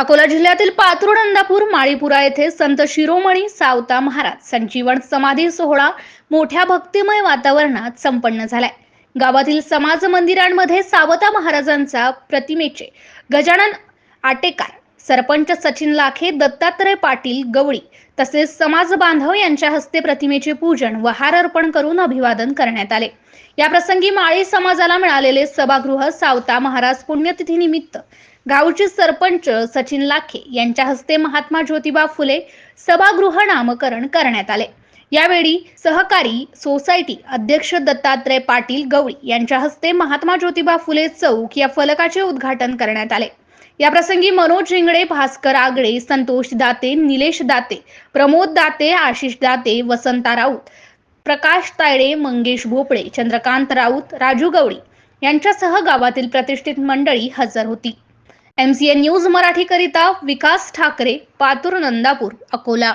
अकोला जिल्ह्यातील पातूर माळीपुरा येथे संत शिरोमणी सावता महाराज संजीवन समाधी सोहळा मोठ्या भक्तिमय वातावरणात संपन्न झालाय. गावातील समाज मंदिरांमध्ये सावता महाराजांचा प्रतिमेचे गजानन आटेकार सरपंच सचिन लाखे दत्तात्रय पाटील गवळी तसेच समाज बांधव यांच्या हस्ते प्रतिमेचे पूजन व हार अर्पण करून अभिवादन करण्यात आले. या प्रसंगी माळी समाजाला मिळालेले सभागृह सावता महाराज पुण्यतिथी निमित्त गावचे सरपंच सचिन लाखे यांच्या हस्ते महात्मा ज्योतिबा फुले सभागृह नामकरण करण्यात आले. यावेळी सहकारी सोसायटी अध्यक्ष दत्तात्रय पाटील गवळी यांच्या हस्ते महात्मा ज्योतिबा फुले चौक या फलकाचे उद्घाटन करण्यात आले. याप्रसंगी मनोज झिंगडे भास्कर आगळे संतोष दाते निलेश दाते प्रमोद दाते आशिष दाते वसंता राऊत प्रकाश तायडे मंगेश भोपळे चंद्रकांत राऊत राजू गवळी यांच्यासह गावातील प्रतिष्ठित मंडळी हजर होती. एम सी एन न्यूज मराठीकरिता विकास ठाकरे पातूर नंदापूर अकोला.